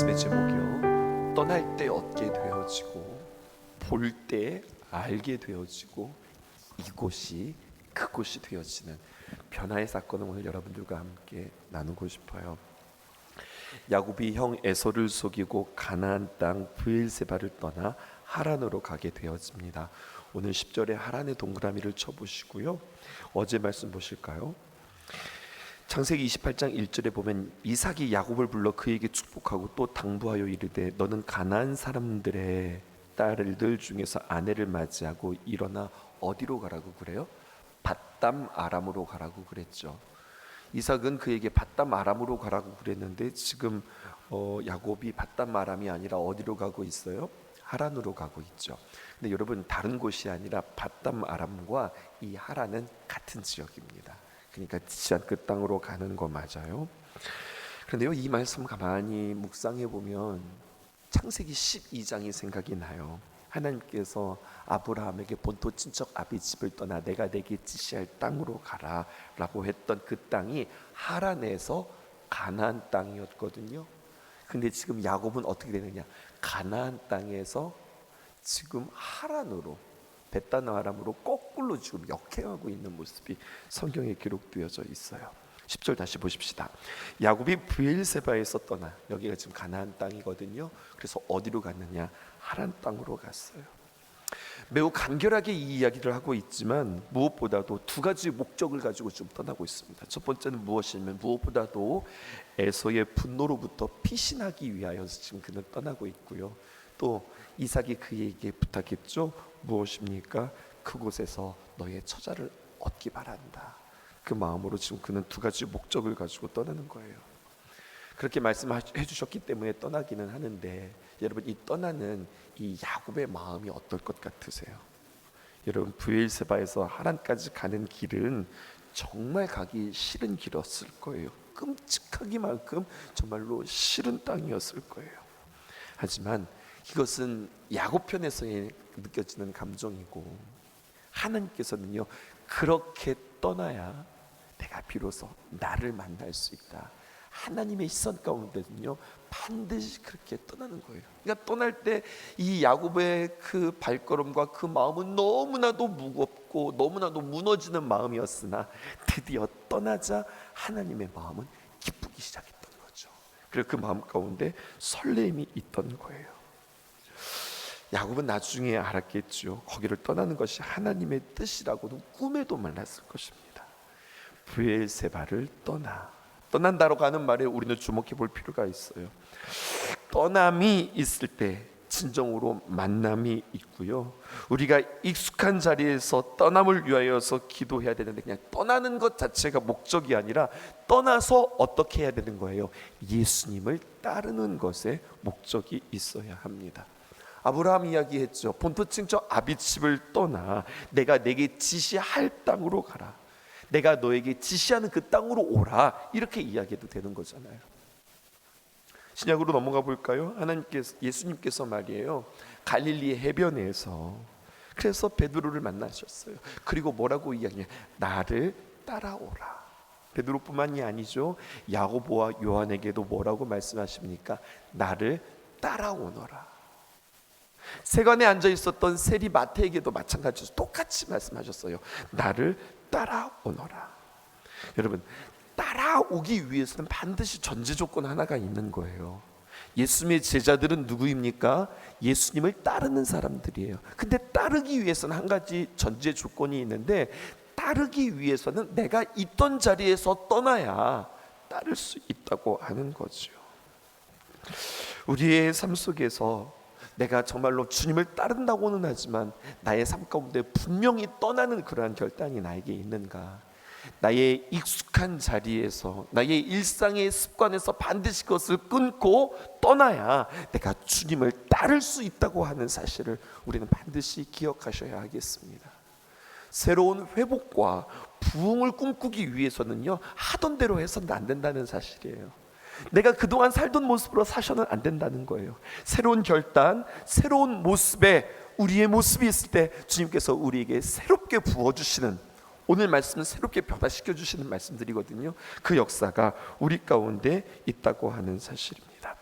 말씀의 제목이요. 떠날 때 얻게 되어지고 볼 때 알게 되어지고 이곳이 그곳이 되어지는 변화의 사건을 오늘 여러분들과 함께 나누고 싶어요. 야곱이 형 에서를 속이고 가나안 땅 브엘세바를 떠나 하란으로 가게 되어집니다. 오늘 10절에 하란의 동그라미를 쳐 보시고요. 어제 말씀 보실까요? 창세기 28장 1절에 보면 이삭이 야곱을 불러 그에게 축복하고 또 당부하여 이르되 너는 가나안 사람들의 딸들 중에서 아내를 맞이하고 일어나 어디로 가라고 그래요? 밧담 아람으로 가라고 그랬죠. 이삭은 그에게 밧담 아람으로 가라고 그랬는데 지금 어, 야곱이 밧담 아람이 아니라 어디로 가고 있어요? 하란으로 가고 있죠. 근데 여러분 다른 곳이 아니라 밧담 아람과 이 하란은 같은 지역입니다. 그러니까 지안 그 땅으로 가는 거 맞아요. 그런데요 이 말씀 가만히 묵상해 보면 창세기 12장이 생각이 나요. 하나님께서 아브라함에게 본토 친척 아비 집을 떠나 내가 내게 지시할 땅으로 가라라고 했던 그 땅이 하란에서 가나안 땅이었거든요. 근데 지금 야곱은 어떻게 되느냐? 가나안 땅에서 지금 하란으로 베타나 아람으로 거꾸로 지금 역행하고 있는 모습이 성경에 기록되어져 있어요. 10절 다시 보십시다. 야곱이 브엘세바에서 떠나 여기가 지금 가나안 땅이거든요. 그래서 어디로 갔느냐? 하란 땅으로 갔어요. 매우 간결하게 이 이야기를 하고 있지만 무엇보다도 두 가지 목적을 가지고 좀 떠나고 있습니다. 첫 번째는 무엇이냐면 무엇보다도 에서의 분노로부터 피신하기 위하여 지금 그는 떠나고 있고요. 또 이삭이 그에게 부탁했죠. 무엇입니까? 그곳에서 너의 처자를 얻기 바란다. 그 마음으로 지금 그는 두 가지 목적을 가지고 떠나는 거예요. 그렇게 말씀해 주셨기 때문에 떠나기는 하는데 여러분 이 떠나는 이 야곱의 마음이 어떨 것 같으세요? 여러분 브엘세바에서 하란까지 가는 길은 정말 가기 싫은 길이었을 거예요. 끔찍하기만큼 정말로 싫은 땅이었을 거예요. 하지만 이것은 야곱 편에서 느껴지는 감정이고 하나님께서는요 그렇게 떠나야 내가 비로소 나를 만날 수 있다. 하나님의 시선 가운데는요 반드시 그렇게 떠나는 거예요. 그러니까 떠날 때 이 야곱의 그 발걸음과 그 마음은 너무나도 무겁고 너무나도 무너지는 마음이었으나 드디어 떠나자 하나님의 마음은 기쁘기 시작했던 거죠. 그리고 그 마음 가운데 설렘이 있던 거예요. 야곱은 나중에 알았겠죠. 거기를 떠나는 것이 하나님의 뜻이라고는 꿈에도 몰랐을 것입니다. 브엘세바를 떠나 떠난다라고 하는 말에 우리는 주목해 볼 필요가 있어요. 떠남이 있을 때 진정으로 만남이 있고요. 우리가 익숙한 자리에서 떠남을 위하여서 기도해야 되는데 그냥 떠나는 것 자체가 목적이 아니라 떠나서 어떻게 해야 되는 거예요? 예수님을 따르는 것에 목적이 있어야 합니다. 아브라함 이야기했죠. 본토 친척 아비집을 떠나 내가 내게 지시할 땅으로 가라. 내가 너에게 지시하는 그 땅으로 오라. 이렇게 이야기해도 되는 거잖아요. 신약으로 넘어가 볼까요? 하나님께서 예수님께서 말이에요. 갈릴리 해변에서 그래서 베드로를 만나셨어요. 그리고 뭐라고 이야기해? 나를 따라오라. 베드로뿐만이 아니죠. 야고보와 요한에게도 뭐라고 말씀하십니까? 나를 따라오너라. 세관에 앉아 있었던 세리 마태에게도 마찬가지로 똑같이 말씀하셨어요. 나를 따라오너라. 여러분 따라오기 위해서는 반드시 전제 조건 하나가 있는 거예요. 예수님의 제자들은 누구입니까? 예수님을 따르는 사람들이에요. 근데 따르기 위해서는 한 가지 전제 조건이 있는데 따르기 위해서는 내가 있던 자리에서 떠나야 따를 수 있다고 하는 거죠. 우리의 삶 속에서 내가 정말로 주님을 따른다고는 하지만 나의 삶 가운데 분명히 떠나는 그러한 결단이 나에게 있는가? 나의 익숙한 자리에서 나의 일상의 습관에서 반드시 그것을 끊고 떠나야 내가 주님을 따를 수 있다고 하는 사실을 우리는 반드시 기억하셔야 하겠습니다. 새로운 회복과 부흥을 꿈꾸기 위해서는요 하던 대로 해서는 안 된다는 사실이에요. 내가 그동안 살던 모습으로 사셔는 안 된다는 거예요. 새로운 결단, 새로운 모습에 우리의 모습이 있을 때 주님께서 우리에게 새롭게 부어주시는 오늘 말씀은 새롭게 변화시켜 주시는 말씀들이거든요. 그 역사가 우리 가운데 있다고 하는 사실입니다.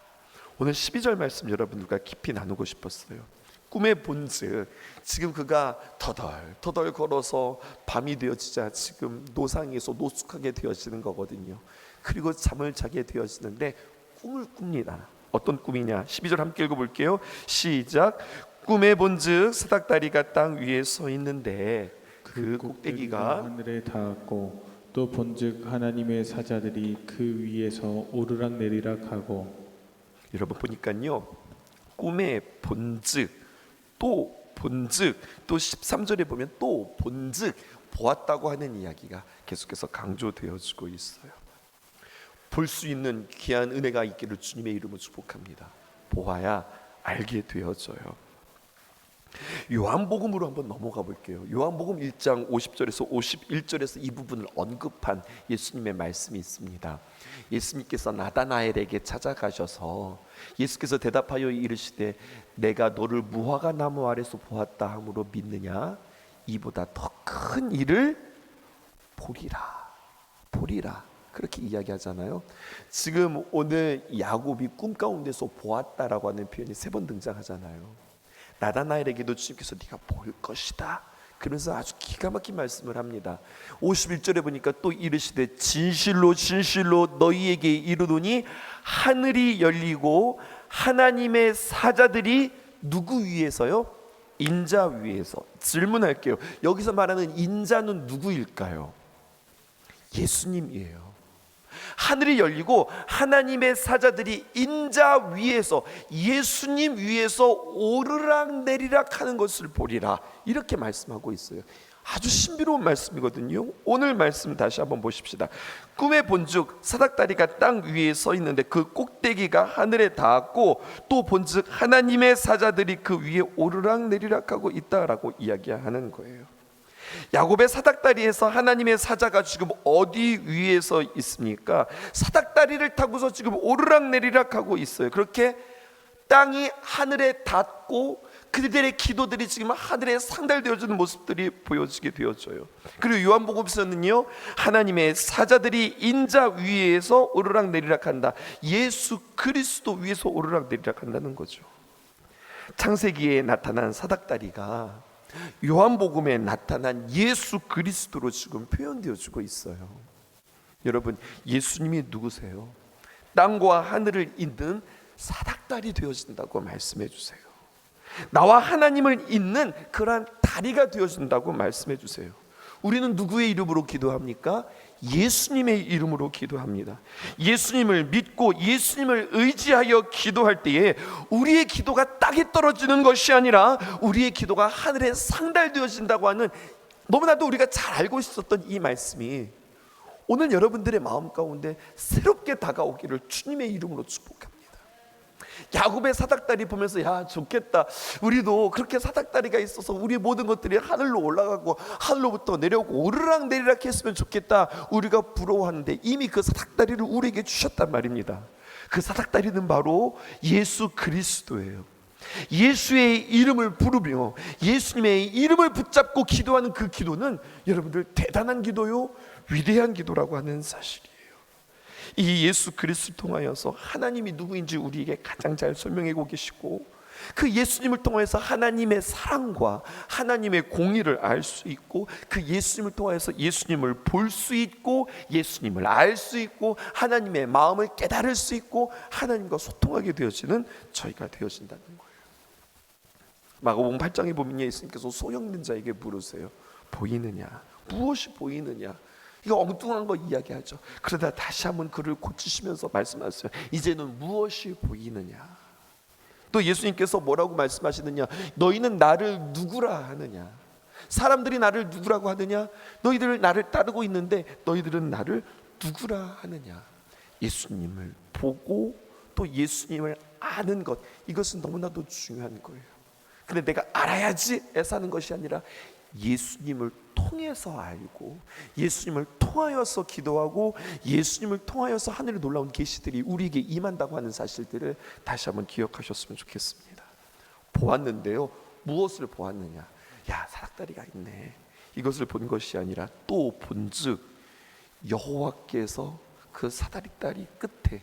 오늘 12절 말씀 여러분들과 깊이 나누고 싶었어요. 꿈의 본즉 지금 그가 터덜 터덜 걸어서 밤이 되어지자 지금 노상에서 노숙하게 되어지는 거거든요. 그리고 잠을 자게 되어지는데 꿈을 꿉니다. 어떤 꿈이냐? 12절 함께 읽어 볼게요. 시작. 꿈의 본즉 사닥다리가 땅 위에 서 있는데 그 꼭대기가 하늘에 닿았고 또 본즉 하나님의 사자들이 그 위에서 오르락 내리락 하고 여러분 보니까요 꿈의 본즉 또 본즉 또 13절에 보면 또 본즉 보았다고 하는 이야기가 계속해서 강조되어지고 있어요. 볼 수 있는 귀한 은혜가 있기를 주님의 이름으로 축복합니다. 보아야 알게 되어져요. 요한복음으로 한번 넘어가 볼게요. 요한복음 1장 50절에서 51절에서 이 부분을 언급한 예수님의 말씀이 있습니다. 예수님께서 나다나엘에게 찾아가셔서 예수께서 대답하여 이르시되 내가 너를 무화과 나무 아래서 보았다 함으로 믿느냐 이보다 더 큰 일을 보리라 보리라 그렇게 이야기하잖아요. 지금 오늘 야곱이 꿈 가운데서 보았다라고 하는 표현이 세 번 등장하잖아요. 나다나엘에게도 주님께서 네가 볼 것이다. 그러면서 아주 기가 막힌 말씀을 합니다. 51절에 보니까 또 이르시되 진실로 진실로 너희에게 이르노니 하늘이 열리고 하나님의 사자들이 누구 위에서요? 인자 위에서 질문할게요. 여기서 말하는 인자는 누구일까요? 예수님이에요. 하늘이 열리고 하나님의 사자들이 인자 위에서 예수님 위에서 오르락 내리락 하는 것을 보리라 이렇게 말씀하고 있어요. 아주 신비로운 말씀이거든요. 오늘 말씀 다시 한번 보십시다. 꿈의 본즉 사닥다리가 땅 위에 서 있는데 그 꼭대기가 하늘에 닿았고 또 본즉 하나님의 사자들이 그 위에 오르락 내리락 하고 있다라고 이야기하는 거예요. 야곱의 사닥다리에서 하나님의 사자가 지금 어디 위에서 있습니까? 사닥다리를 타고서 지금 오르락 내리락 하고 있어요. 그렇게 땅이 하늘에 닿고 그들의 기도들이 지금 하늘에 상달되어지는 모습들이 보여지게 되어져요. 그리고 요한복음서는요 하나님의 사자들이 인자 위에서 오르락 내리락 한다. 예수 그리스도 위에서 오르락 내리락 한다는 거죠. 창세기에 나타난 사닥다리가 요한복음에 나타난 예수 그리스도로 지금 표현되어지고 있어요. 여러분, 예수님이 누구세요? 땅과 하늘을 잇는 사닥다리 되어진다고 말씀해 주세요. 나와 하나님을 잇는 그러한 다리가 되어진다고 말씀해 주세요. 우리는 누구의 이름으로 기도합니까? 예수님의 이름으로 기도합니다. 예수님을 믿고 예수님을 의지하여 기도할 때에 우리의 기도가 땅에 떨어지는 것이 아니라 우리의 기도가 하늘에 상달되어진다고 하는 너무나도 우리가 잘 알고 있었던 이 말씀이 오늘 여러분들의 마음 가운데 새롭게 다가오기를 주님의 이름으로 축복합니다. 야곱의 사닥다리 보면서 야 좋겠다. 우리도 그렇게 사닥다리가 있어서 우리 모든 것들이 하늘로 올라가고 하늘로부터 내려오고 오르락 내리락 했으면 좋겠다. 우리가 부러워하는데 이미 그 사닥다리를 우리에게 주셨단 말입니다. 그 사닥다리는 바로 예수 그리스도예요. 예수의 이름을 부르며 예수님의 이름을 붙잡고 기도하는 그 기도는 여러분들 대단한 기도요, 위대한 기도라고 하는 사실이에요. 이 예수 그리스도 통하여서 하나님이 누구인지 우리에게 가장 잘 설명하고 계시고 그 예수님을 통해서 하나님의 사랑과 하나님의 공의를 알 수 있고 그 예수님을 통해서 예수님을 볼 수 있고 예수님을 알 수 있고 하나님의 마음을 깨달을 수 있고 하나님과 소통하게 되어지는 저희가 되어진다는 거예요. 마가복음 8장에 보면 예수님께서 소형된 자에게 물으세요. 보이느냐? 무엇이 보이느냐? 이거 엉뚱한 거 이야기하죠. 그러다 다시 한번 그를 고치시면서 말씀하세요. 이제는 무엇이 보이느냐? 또 예수님께서 뭐라고 말씀하시느냐? 너희는 나를 누구라 하느냐? 사람들이 나를 누구라고 하느냐? 너희들 나를 따르고 있는데 너희들은 나를 누구라 하느냐? 예수님을 보고 또 예수님을 아는 것 이것은 너무나도 중요한 거예요. 근데 내가 알아야지 애서 하는 것이 아니라 예수님을 통해서 알고 예수님을 통하여서 기도하고 예수님을 통하여서 하늘의 놀라운 계시들이 우리에게 임한다고 하는 사실들을 다시 한번 기억하셨으면 좋겠습니다. 보았는데요. 무엇을 보았느냐? 야, 사닥다리가 있네. 이것을 본 것이 아니라 또 본즉 여호와께서 그 사다리다리 끝에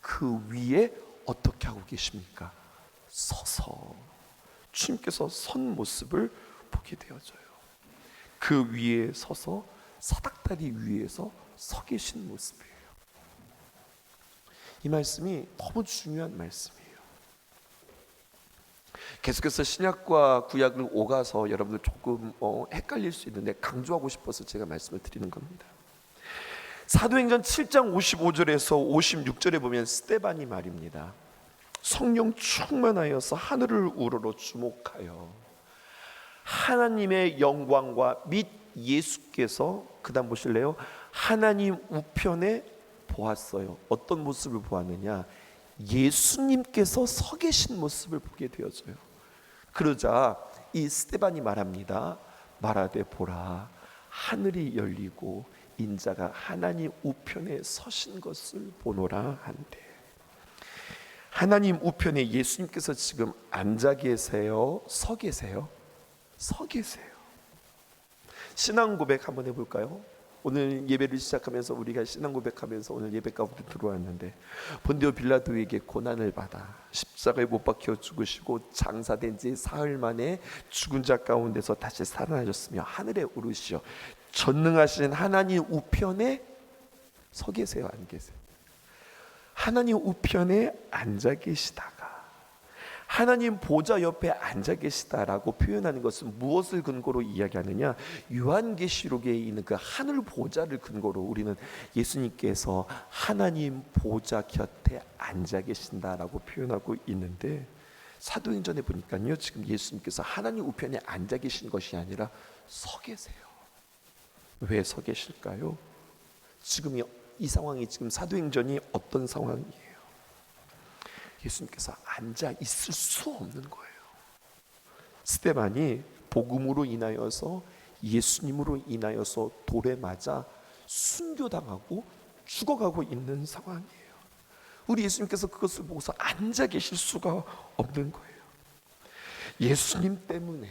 그 위에 어떻게 하고 계십니까? 서서 주님께서 선 모습을 보게 되어져요. 그 위에 서서 사닥다리 위에서 서 계신 모습이에요. 이 말씀이 너무 중요한 말씀이에요. 계속해서 신약과 구약을 오가서 여러분들 조금 어, 헷갈릴 수 있는데 강조하고 싶어서 제가 말씀을 드리는 겁니다. 사도행전 7장 55절에서 56절에 보면 스테반이 말입니다. 성령 충만하여서 하늘을 우러러 주목하여 하나님의 영광과 및 예수께서 그다음 보실래요? 하나님 우편에 보았어요. 어떤 모습을 보았느냐? 예수님께서 서 계신 모습을 보게 되어져요. 그러자 이 스테반이 말합니다. 말하되 보라 하늘이 열리고 인자가 하나님 우편에 서신 것을 보노라 한대. 하나님 우편에 예수님께서 지금 앉아 계세요? 서 계세요? 서 계세요. 신앙 고백 한번 해볼까요? 오늘 예배를 시작하면서 우리가 신앙 고백하면서 오늘 예배 가운데 들어왔는데 본디오 빌라도에게 고난을 받아 십자가에 못 박혀 죽으시고 장사된 지 사흘 만에 죽은 자 가운데서 다시 살아나셨으며 하늘에 오르시어 전능하신 하나님 우편에 서 계세요 안 계세요? 하나님 우편에 앉아 계시다가 하나님 보좌 옆에 앉아 계시다라고 표현하는 것은 무엇을 근거로 이야기하느냐? 요한계시록에 있는 그 하늘 보좌를 근거로 우리는 예수님께서 하나님 보좌 곁에 앉아 계신다라고 표현하고 있는데 사도행전에 보니까요. 지금 예수님께서 하나님 우편에 앉아 계신 것이 아니라 서 계세요. 왜 서 계실까요? 지금 이, 이 상황이 지금 사도행전이 어떤 상황이에요? 예수님께서 앉아 있을 수 없는 거예요. 스테반이 복음으로 인하여서 예수님으로 인하여서 돌에 맞아 순교당하고 죽어가고 있는 상황이에요. 우리 예수님께서 그것을 보고서 앉아 계실 수가 없는 거예요. 예수님 때문에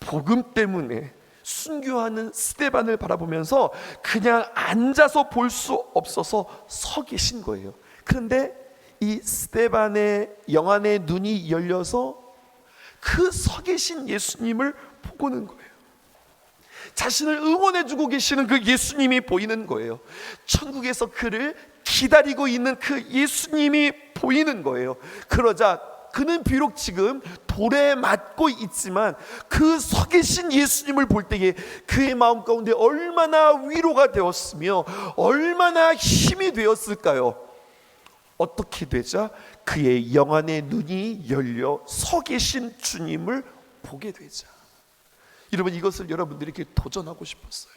복음 때문에 순교하는 스테반을 바라보면서 그냥 앉아서 볼 수 없어서 서 계신 거예요. 그런데 이 스테반의 영안의 눈이 열려서 그 서 계신 예수님을 보고는 거예요. 자신을 응원해 주고 계시는 그 예수님이 보이는 거예요. 천국에서 그를 기다리고 있는 그 예수님이 보이는 거예요. 그러자 그는 비록 지금 돌에 맞고 있지만 그 서 계신 예수님을 볼 때에 그의 마음 가운데 얼마나 위로가 되었으며 얼마나 힘이 되었을까요? 어떻게 되자 그의 영안의 눈이 열려 서 계신 주님을 보게 되자. 여러분 이것을 여러분들에게 도전하고 싶었어요.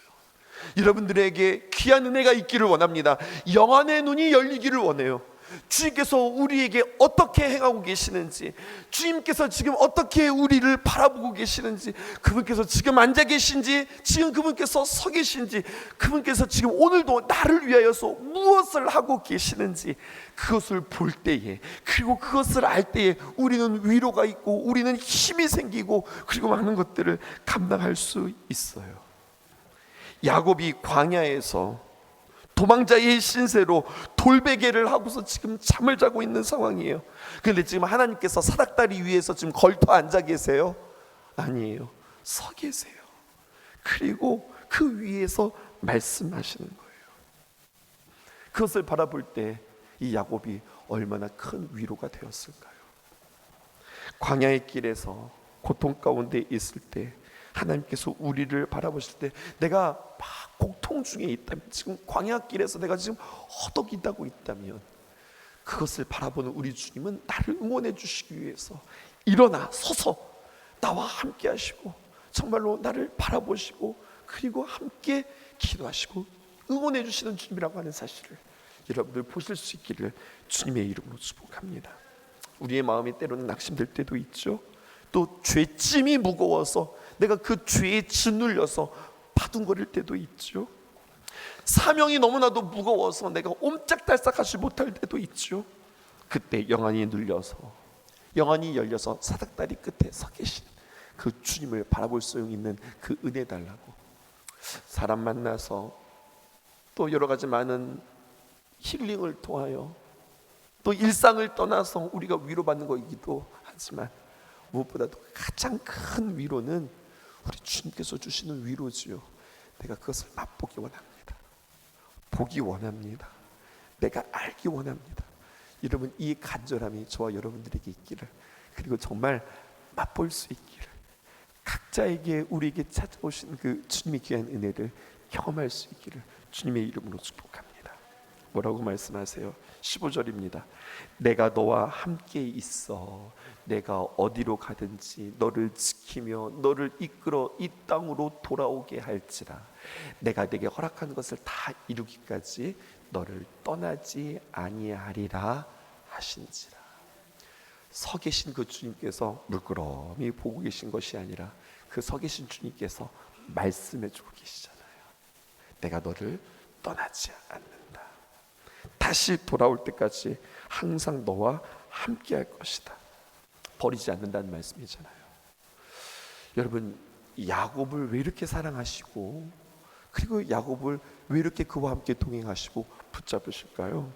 여러분들에게 귀한 은혜가 있기를 원합니다. 영안의 눈이 열리기를 원해요. 주님께서 우리에게 어떻게 행하고 계시는지, 주님께서 지금 어떻게 우리를 바라보고 계시는지, 그분께서 지금 앉아 계신지, 지금 그분께서 서 계신지, 그분께서 지금 오늘도 나를 위하여서 무엇을 하고 계시는지, 그것을 볼 때에, 그리고 그것을 알 때에 우리는 위로가 있고, 우리는 힘이 생기고, 그리고 많은 것들을 감당할 수 있어요. 야곱이 광야에서 도망자의 신세로 돌베개를 하고서 지금 잠을 자고 있는 상황이에요. 그런데 지금 하나님께서 사닥다리 위에서 지금 걸터 앉아 계세요? 아니에요. 서 계세요. 그리고 그 위에서 말씀하시는 거예요. 그것을 바라볼 때 이 야곱이 얼마나 큰 위로가 되었을까요? 광야의 길에서 고통 가운데 있을 때 하나님께서 우리를 바라보실 때 내가 막 고통 중에 있다면 지금 광야길에서 내가 지금 허덕이다고 있다면 그것을 바라보는 우리 주님은 나를 응원해 주시기 위해서 일어나 서서 나와 함께 하시고 정말로 나를 바라보시고 그리고 함께 기도하시고 응원해 주시는 주님이라고 하는 사실을 여러분들 보실 수 있기를 주님의 이름으로 축복합니다. 우리의 마음이 때로는 낙심될 때도 있죠. 또 죄짐이 무거워서 내가 그 죄에 짓눌려서 바둥거릴 때도 있죠. 사명이 너무나도 무거워서 내가 옴짝달싹 하지 못할 때도 있죠. 그때 영안이 눌려서 영안이 열려서 사닥다리 끝에 서 계신 그 주님을 바라볼 수 있는 그 은혜 달라고 사람 만나서 또 여러 가지 많은 힐링을 통하여 또 일상을 떠나서 우리가 위로받는 거이기도 하지만 무엇보다도 가장 큰 위로는 우리 주님께서 주시는 위로지요. 내가 그것을 맛보기 원합니다. 보기 원합니다. 내가 알기 원합니다. 여러분 이 간절함이 저와 여러분들에게 있기를 그리고 정말 맛볼 수 있기를 각자에게 우리에게 찾아오신 그 주님의 귀한 은혜를 경험할 수 있기를 주님의 이름으로 축복합니다. 뭐라고 말씀하세요? 15절입니다. 내가 너와 함께 있어. 내가 어디로 가든지 너를 지키며 너를 이끌어 이 땅으로 돌아오게 할지라. 내가 내게 허락한 것을 다 이루기까지 너를 떠나지 아니하리라 하신지라. 서 계신 그 주님께서 물끄러미 보고 계신 것이 아니라 그 서 계신 주님께서 말씀해 주고 계시잖아요. 내가 너를 떠나지 않는다. 다시 돌아올 때까지 항상 너와 함께 할 것이다. 버리지 않는다는 말씀이잖아요. 여러분 야곱을 왜 이렇게 사랑하시고 그리고 야곱을 왜 이렇게 그와 함께 동행하시고 붙잡으실까요?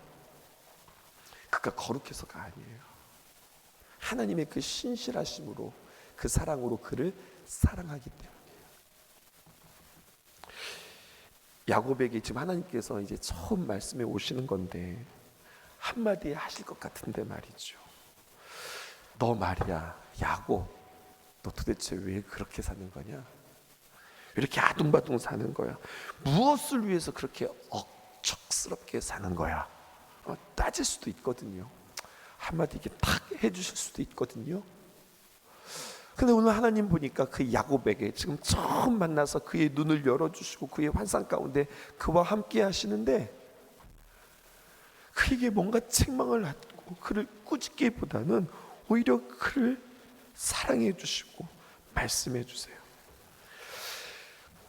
그가 거룩해서가 아니에요. 하나님의 그 신실하심으로 그 사랑으로 그를 사랑하기 때문이에요. 야곱에게 지금 하나님께서 이제 처음 말씀해 오시는 건데 한마디 하실 것 같은데 말이죠. 너 말이야, 야곱, 너 도대체 왜 그렇게 사는 거냐? 왜 이렇게 아둥바둥 사는 거야? 무엇을 위해서 그렇게 억척스럽게 사는 거야? 어, 따질 수도 있거든요. 한마디 이렇게 탁 해주실 수도 있거든요. 근데 오늘 하나님 보니까 그 야곱에게 지금 처음 만나서 그의 눈을 열어주시고 그의 환상 가운데 그와 함께 하시는데 그에게 뭔가 책망을 하고 그를 꾸짖기보다는 오히려 그를 사랑해 주시고 말씀해 주세요.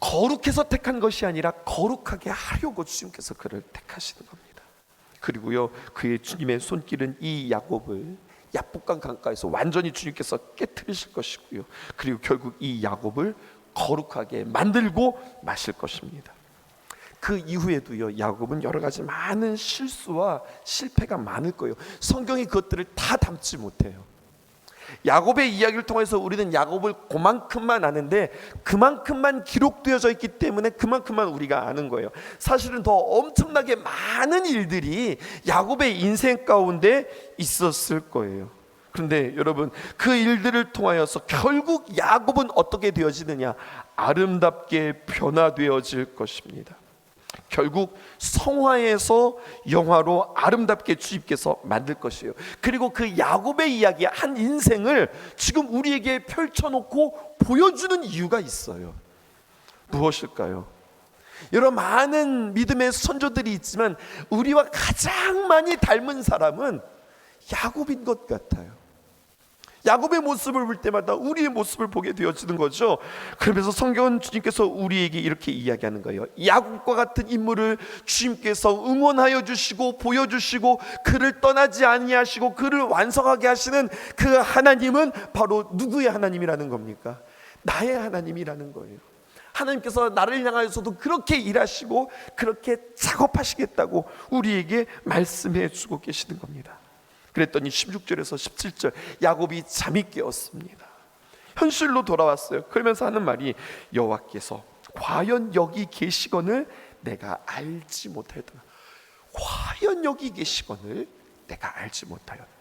거룩해서 택한 것이 아니라 거룩하게 하려고 주님께서 그를 택하시는 겁니다. 그리고요 그의 주님의 손길은 이 야곱을 야복강 강가에서 완전히 주님께서 깨뜨리실 것이고요. 그리고 결국 이 야곱을 거룩하게 만들고 마실 것입니다. 그 이후에도요 야곱은 여러 가지 많은 실수와 실패가 많을 거예요. 성경이 그것들을 다 담지 못해요. 야곱의 이야기를 통해서 우리는 야곱을 그만큼만 아는데 그만큼만 기록되어져 있기 때문에 그만큼만 우리가 아는 거예요. 사실은 더 엄청나게 많은 일들이 야곱의 인생 가운데 있었을 거예요. 그런데 여러분 그 일들을 통하여서 결국 야곱은 어떻게 되어지느냐 아름답게 변화되어질 것입니다. 결국 성화에서 영화로 아름답게 주님께서 만들 것이에요. 그리고 그 야곱의 이야기 한 인생을 지금 우리에게 펼쳐놓고 보여주는 이유가 있어요. 무엇일까요? 여러 많은 믿음의 선조들이 있지만 우리와 가장 많이 닮은 사람은 야곱인 것 같아요. 야곱의 모습을 볼 때마다 우리의 모습을 보게 되어지는 거죠. 그러면서 성경은 주님께서 우리에게 이렇게 이야기하는 거예요. 야곱과 같은 인물을 주님께서 응원하여 주시고 보여주시고 그를 떠나지 아니하시고 그를 완성하게 하시는 그 하나님은 바로 누구의 하나님이라는 겁니까? 나의 하나님이라는 거예요. 하나님께서 나를 향하여서도 그렇게 일하시고 그렇게 작업하시겠다고 우리에게 말씀해 주고 계시는 겁니다. 그랬더니 16절에서 17절 야곱이 잠이 깨었습니다. 현실로 돌아왔어요. 그러면서 하는 말이 여호와께서 과연 여기 계시건을 내가 알지 못하였다. 과연 여기 계시건을 내가 알지 못하였다.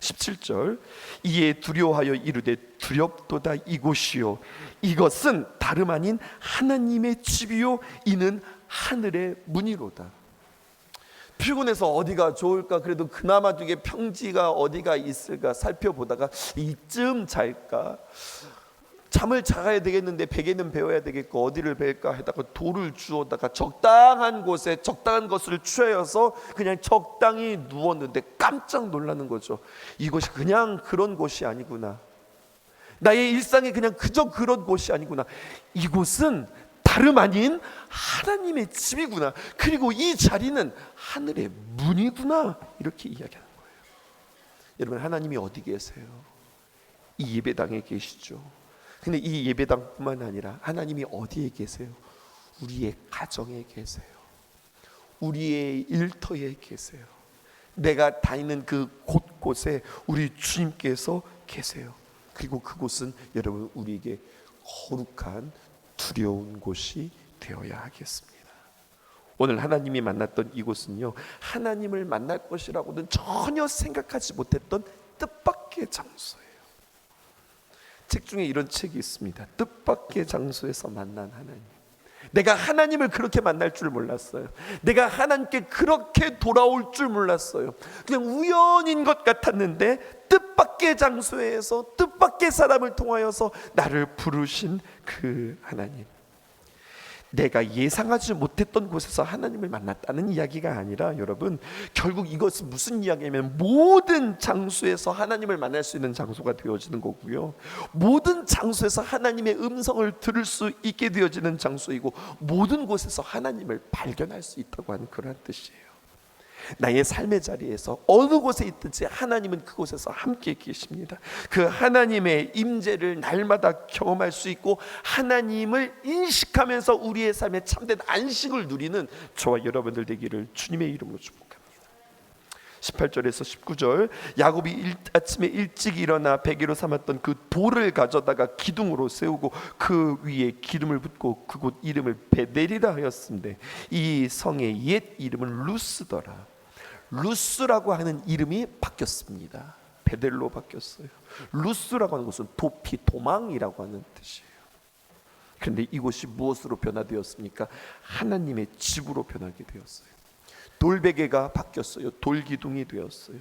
17절 이에 두려워하여 이르되 두렵도다 이곳이요 이것은 다름 아닌 하나님의 집이요 이는 하늘의 문이로다. 피곤해서 어디가 좋을까 그래도 그나마 중에 평지가 어디가 있을까 살펴보다가 이쯤 잘까 잠을 자야 되겠는데 베개는 배워야 되겠고 어디를 벨까 하다가 돌을 주워다가 적당한 곳에 적당한 것을 취하여서 그냥 적당히 누웠는데 깜짝 놀라는 거죠. 이것이 그냥 그런 곳이 아니구나. 나의 일상이 그냥 그저 그런 곳이 아니구나. 이곳은 다름 아닌 하나님의 집이구나. 그리고 이 자리는 하늘의 문이구나. 이렇게 이야기하는 거예요. 여러분 하나님이 어디 계세요? 이 예배당에 계시죠. 근데 이 예배당뿐만 아니라 하나님이 어디에 계세요? 우리의 가정에 계세요. 우리의 일터에 계세요. 내가 다니는 그 곳곳에 우리 주님께서 계세요. 그리고 그곳은 여러분 우리에게 거룩한 두려운 곳이 되어야 하겠습니다. 오늘 하나님이 만났던 이곳은요 하나님을 만날 것이라고는 전혀 생각하지 못했던 뜻밖의 장소예요. 책 중에 이런 책이 있습니다. 뜻밖의 장소에서 만난 하나님. 내가 하나님을 그렇게 만날 줄 몰랐어요. 내가 하나님께 그렇게 돌아올 줄 몰랐어요. 그냥 우연인 것 같았는데 뜻밖의 장소에서 뜻밖의 사람을 통하여서 나를 부르신 그 하나님. 내가 예상하지 못했던 곳에서 하나님을 만났다는 이야기가 아니라 여러분 결국 이것은 무슨 이야기냐면 모든 장소에서 하나님을 만날 수 있는 장소가 되어지는 거고요. 모든 장소에서 하나님의 음성을 들을 수 있게 되어지는 장소이고 모든 곳에서 하나님을 발견할 수 있다고 하는 그러한 뜻이에요. 나의 삶의 자리에서 어느 곳에 있든지 하나님은 그곳에서 함께 계십니다. 그 하나님의 임재를 날마다 경험할 수 있고 하나님을 인식하면서 우리의 삶에 참된 안식을 누리는 저와 여러분들 되기를 주님의 이름으로 축복합니다. 18절에서 19절 야곱이 일, 아침에 일찍 일어나 베개로 삼았던 그 돌을 가져다가 기둥으로 세우고 그 위에 기름을 붓고 그곳 이름을 베델이라 하였는데 이 성의 옛 이름은 루스더라 루스라고 하는 이름이 바뀌었습니다 베델로 바뀌었어요 루스라고 하는 것은 도피 도망이라고 하는 뜻이에요 그런데 이곳이 무엇으로 변화되었습니까 하나님의 집으로 변하게 되었어요 돌베개가 바뀌었어요. 돌기둥이 되었어요.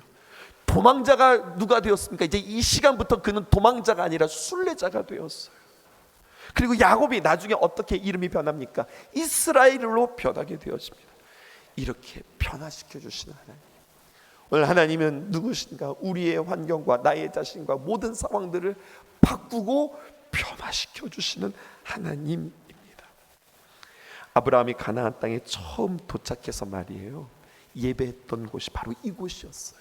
도망자가 누가 되었습니까? 이제 이 시간부터 그는 도망자가 아니라 순례자가 되었어요. 그리고 야곱이 나중에 어떻게 이름이 변합니까? 이스라엘로 변하게 되었습니다. 이렇게 변화시켜 주시는 하나님. 오늘 하나님은 누구신가? 우리의 환경과 나의 자신과 모든 상황들을 바꾸고 변화시켜 주시는 하나님. 아브라함이 가나안 땅에 처음 도착해서 말이에요. 예배했던 곳이 바로 이곳이었어요.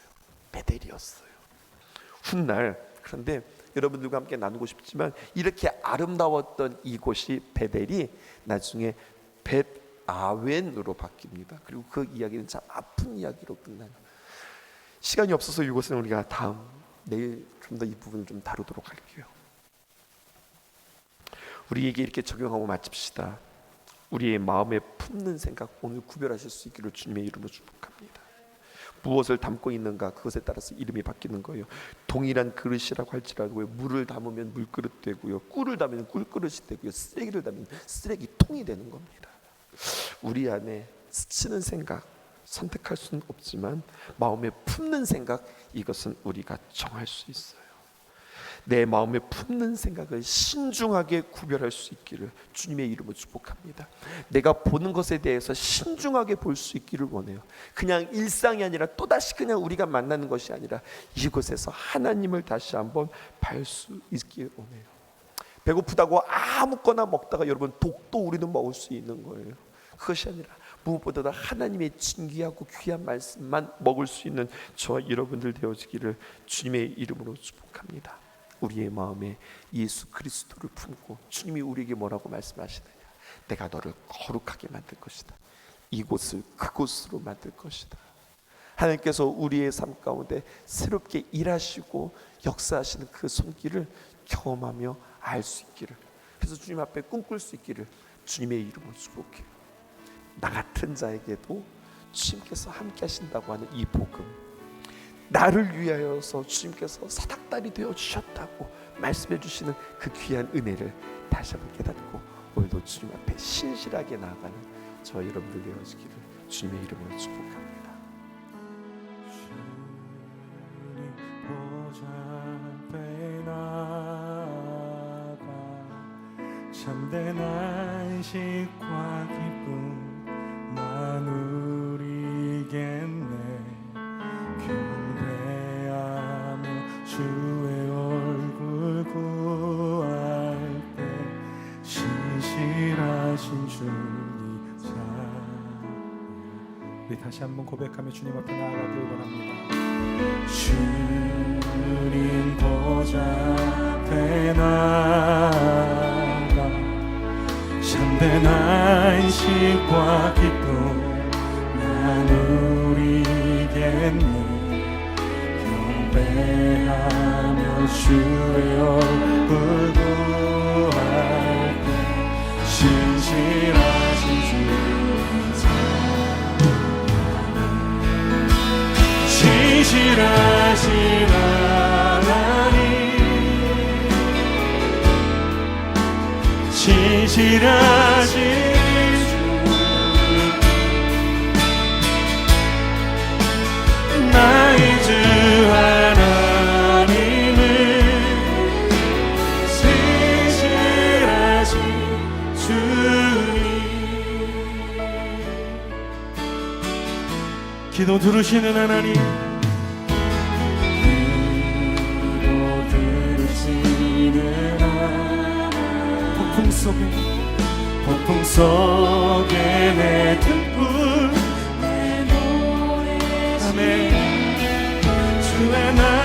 베델이었어요. 훗날 그런데 여러분들과 함께 나누고 싶지만 이렇게 아름다웠던 이곳이 베델이 나중에 벳 아웬으로 바뀝니다. 그리고 그 이야기는 참 아픈 이야기로 끝나요. 시간이 없어서 이곳은 우리가 다음 내일 좀 더 이 부분을 좀 다루도록 할게요. 우리에게 이렇게 적용하고 마칩시다. 우리의 마음에 품는 생각 오늘 구별하실 수 있기를 주님의 이름으로 축복합니다. 무엇을 담고 있는가 그것에 따라서 이름이 바뀌는 거예요. 동일한 그릇이라고 할지라도 물을 담으면 물그릇 되고요. 꿀을 담으면 꿀그릇이 되고요. 쓰레기를 담으면 쓰레기통이 되는 겁니다. 우리 안에 스치는 생각 선택할 수는 없지만 마음에 품는 생각 이것은 우리가 정할 수 있어요. 내 마음에 품는 생각을 신중하게 구별할 수 있기를 주님의 이름으로 축복합니다. 내가 보는 것에 대해서 신중하게 볼 수 있기를 원해요. 그냥 일상이 아니라 또 다시 그냥 우리가 만나는 것이 아니라 이곳에서 하나님을 다시 한번 볼수 있기를 원해요. 배고프다고 아무거나 먹다가 여러분 독도 우리는 먹을 수 있는 거예요. 그것이 아니라 무엇보다 하나님의 진귀하고 귀한 말씀만 먹을 수 있는 저와 여러분들 되어지기를 주님의 이름으로 축복합니다. 우리의 마음에 예수 그리스도를 품고 주님이 우리에게 뭐라고 말씀하시느냐. 내가 너를 거룩하게 만들 것이다. 이곳을 그곳으로 만들 것이다. 하나님께서 우리의 삶 가운데 새롭게 일하시고 역사하시는 그 손길을 경험하며 알 수 있기를. 그래서 주님 앞에 꿈꿀 수 있기를 주님의 이름으로 축복해요 나 같은 자에게도 주님께서 함께 하신다고 하는 이 복음 나를 위하여서 주님께서 사닥다리 되어 주셨다고 말씀해 주시는 그 귀한 은혜를 다시 한번 깨닫고 오늘도 주님 앞에 신실하게 나아가는 저 여러분들 되어지기를 주님의 이름으로 축복합니다. 참된 안식과 기쁨 우리 다시 한번 고백하며 주님 앞에 나아가길 원합니다. 주님 보좌 앞에 나가 참된 안식과 기쁨 예배하며 주의 얼굴 구할 때 신실하신 주님, 신실하신 하나님. 신실하 기도 들으시는 하나님. 기도 들으시는 하나님 폭풍 속에 폭풍 속에 내 등불. 내 노래 아멘. 주의 나